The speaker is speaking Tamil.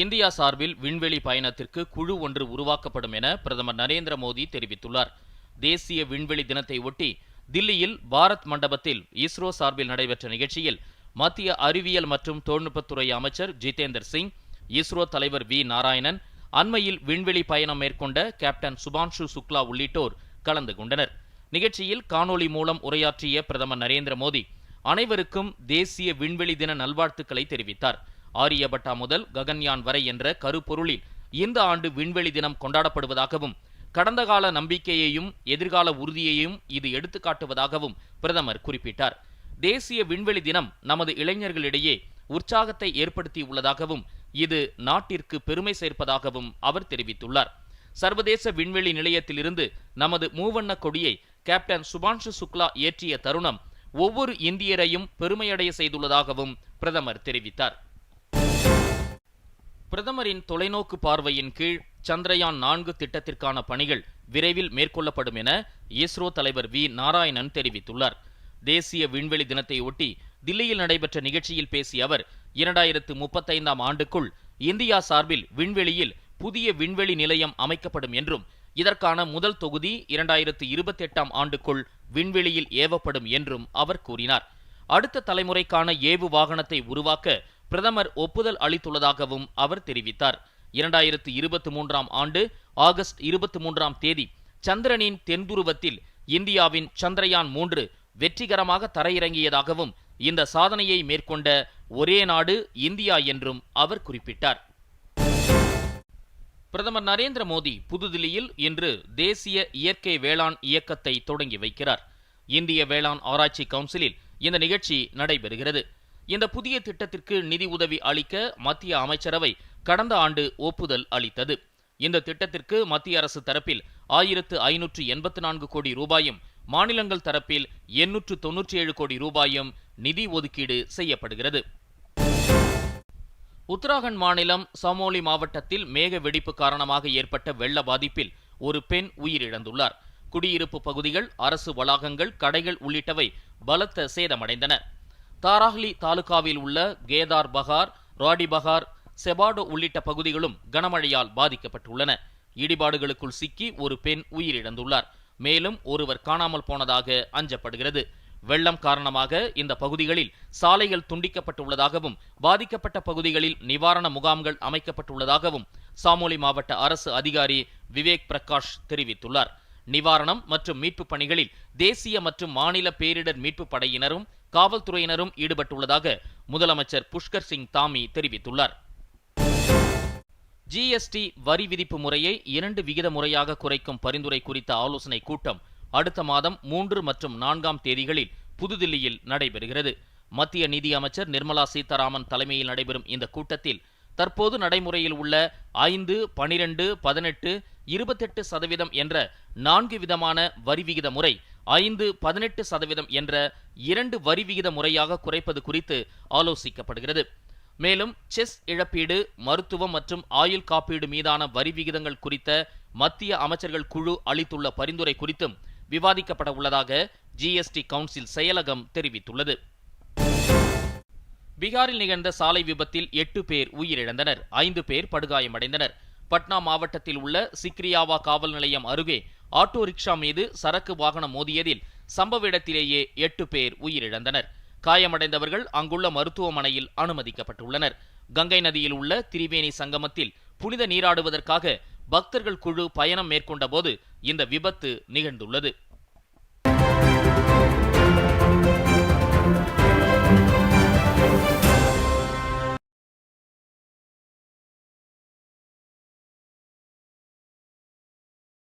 இந்தியா சார்பில் விண்வெளி பயணத்திற்கு குழு ஒன்று உருவாக்கப்படும் என பிரதமர் நரேந்திர மோடி தெரிவித்துள்ளார். தேசிய விண்வெளி தினத்தை ஒட்டி தில்லியில் பாரத் மண்டபத்தில் இஸ்ரோ சார்பில் நடைபெற்ற நிகழ்ச்சியில் மத்திய அறிவியல் மற்றும் தொழில்நுட்பத்துறை அமைச்சர் ஜிதேந்தர் சிங் இஸ்ரோ தலைவர் வி நாராயணன் அண்மையில் விண்வெளி பயணம் மேற்கொண்ட கேப்டன் சுபான்ஷு சுக்லா உள்ளிட்டோர் கலந்து கொண்டனர். நிகழ்ச்சியில் காணொளி மூலம் உரையாற்றிய பிரதமர் நரேந்திர மோடி அனைவருக்கும் தேசிய விண்வெளி தின நல்வாழ்த்துக்களை தெரிவித்தார். ஆரியபட்டா முதல் ககன்யான் வரை என்ற கருப்பொருளில் இந்த ஆண்டு விண்வெளி தினம் கொண்டாடப்படுவதாகவும் கடந்த கால நம்பிக்கையையும் எதிர்கால உறுதியையும் இது எடுத்துக்காட்டுவதாகவும் பிரதமர் குறிப்பிட்டார். தேசிய விண்வெளி தினம் நமது இளைஞர்களிடையே உற்சாகத்தை ஏற்படுத்தியுள்ளதாகவும் இது நாட்டிற்கு பெருமை சேர்ப்பதாகவும் அவர் தெரிவித்துள்ளார். சர்வதேச விண்வெளி நிலையத்திலிருந்து நமது மூவண்ண கொடியை கேப்டன் சுபான்ஷு சுக்லா ஏற்றிய தருணம் ஒவ்வொரு இந்தியரையும் பெருமையடைய செய்துள்ளதாகவும் பிரதமர் தெரிவித்தார். பிரதமரின் தொலைநோக்கு பார்வையின் கீழ் சந்திரயான் நான்கு திட்டத்திற்கான பணிகள் விரைவில் மேற்கொள்ளப்படும் என இஸ்ரோ தலைவர் வி நாராயணன் தெரிவித்துள்ளார். தேசிய விண்வெளி தினத்தையொட்டி தில்லியில் நடைபெற்ற நிகழ்ச்சியில் பேசிய அவர் இரண்டாயிரத்து முப்பத்தைந்தாம் ஆண்டுக்குள் இந்தியா சார்பில் விண்வெளியில் புதிய விண்வெளி நிலையம் அமைக்கப்படும் என்றும் இதற்கான முதல் தொகுதி இரண்டாயிரத்து இருபத்தி எட்டாம் ஆண்டுக்குள் விண்வெளியில் ஏவப்படும் என்றும் அவர் கூறினார். அடுத்த தலைமுறைக்கான ஏவு வாகனத்தை உருவாக்க பிரதமர் ஒப்புதல் அளித்துள்ளதாகவும் அவர் தெரிவித்தார். இரண்டாயிரத்து இருபத்தி மூன்றாம் ஆண்டு ஆகஸ்ட் இருபத்தி மூன்றாம் தேதி சந்திரனின் தென்துருவத்தில் இந்தியாவின் சந்திரயான் மூன்று வெற்றிகரமாக தரையிறங்கியதாகவும் இந்த சாதனையை மேற்கொண்ட ஒரே நாடு இந்தியா என்றும் அவர் குறிப்பிட்டார். பிரதமர் நரேந்திர மோடி புதுதில்லியில் இன்று தேசிய இயற்கை வேளாண் இயக்கத்தை தொடங்கி வைக்கிறார். இந்திய வேளாண் ஆராய்ச்சி கவுன்சிலில் இந்த நிகழ்ச்சி நடைபெறுகிறது. இந்த புதிய திட்டத்திற்கு நிதி உதவி அளிக்க மத்திய அமைச்சரவை கடந்த ஆண்டு ஒப்புதல் அளித்தது. இந்த திட்டத்திற்கு மத்திய அரசு தரப்பில் ஆயிரத்து ஐநூற்று எண்பத்து நான்கு கோடி ரூபாயும் மாநிலங்கள் தரப்பில் எண்ணூற்று தொன்னூற்றி ஏழு கோடி ரூபாயும் நிதி ஒதுக்கீடு செய்யப்படுகிறது. உத்தராகண்ட் மாநிலம் சமோலி மாவட்டத்தில் மேக வெடிப்பு காரணமாக ஏற்பட்ட வெள்ள பாதிப்பில் ஒரு பெண் உயிரிழந்துள்ளார். குடியிருப்பு பகுதிகள் அரசு வளாகங்கள் கடைகள் உள்ளிட்டவை பலத்த சேதமடைந்தன. தாராஹ்லி தாலுகாவில் உள்ள கேதார் பகார் ராடி பகார் செபாடோ உள்ளிட்ட பகுதிகளும் கனமழையால் பாதிக்கப்பட்டுள்ளன. இடிபாடுகளுக்குள் சிக்கி ஒரு பெண் உயிரிழந்துள்ளார். மேலும் ஒருவர் காணாமல் போனதாக அஞ்சப்படுகிறது. வெள்ளம் காரணமாக இந்த பகுதிகளில் சாலைகள் துண்டிக்கப்பட்டுள்ளதாகவும் பாதிக்கப்பட்ட பகுதிகளில் நிவாரண முகாம்கள் அமைக்கப்பட்டுள்ளதாகவும் சாமோலி மாவட்ட அரசு அதிகாரி விவேக் பிரகாஷ் தெரிவித்துள்ளார். நிவாரணம் மற்றும் மீட்பு பணிகளில் தேசிய மற்றும் மாநில பேரிடர் மீட்பு படையினரும் காவல்துறையினரும் ஈடுபட்டுள்ளதாக முதலமைச்சர் புஷ்கர் சிங் தாமி தெரிவித்துள்ளார். ஜிஎஸ்டி வரி விதிப்பு முறையை இரண்டு விகித முறையாக குறைக்கும் பரிந்துரை குறித்த ஆலோசனை கூட்டம் அடுத்த மாதம் மூன்று மற்றும் நான்காம் தேதிகளில் புதுதில்லியில் நடைபெறுகிறது. மத்திய நிதி அமைச்சர் நிர்மலா சீதாராமன் தலைமையில் நடைபெறும் இந்த கூட்டத்தில் தற்போது நடைமுறையில் உள்ள ஐந்து பனிரெண்டு பதினெட்டு இருபத்தெட்டு சதவீதம் என்ற நான்கு விதமான வரி விகித முறை ஐந்து பதினெட்டு சதவீதம் என்ற இரண்டு வரி விகித முறையாக குறைப்பது குறித்து ஆலோசிக்கப்படுகிறது. மேலும் செஸ் இழப்பீடு மருத்துவம் மற்றும் ஆயுள் காப்பீடு மீதான வரி விகிதங்கள் குறித்த மத்திய அமைச்சர்கள் குழு அளித்துள்ள பரிந்துரை குறித்தும் விவாதிக்கப்பட உள்ளதாக ஜிஎஸ்டி கவுன்சில் செயலகம் தெரிவித்துள்ளது. பீகாரில் நிகழ்ந்த சாலை விபத்தில் எட்டு பேர் உயிரிழந்தனர். ஐந்து பேர் படுகாயமடைந்தனர். பட்னா மாவட்டத்தில் உள்ள சிக்ரியாவா காவல் நிலையம் அருகே ஆட்டோ ரிக்ஷா மீது சரக்கு வாகனம் மோதியதில் சம்பவ இடத்திலேயே எட்டு பேர் உயிரிழந்தனர். காயமடைந்தவர்கள் அங்குள்ள மருத்துவமனையில் அனுமதிக்கப்பட்டுள்ளனர். கங்கை நதியில் உள்ள திரிவேணி சங்கமத்தில் புனித நீராடுவதற்காக பக்தர்கள் குழு பயணம் மேற்கொண்டபோது இந்த விபத்து நிகழ்ந்துள்ளது.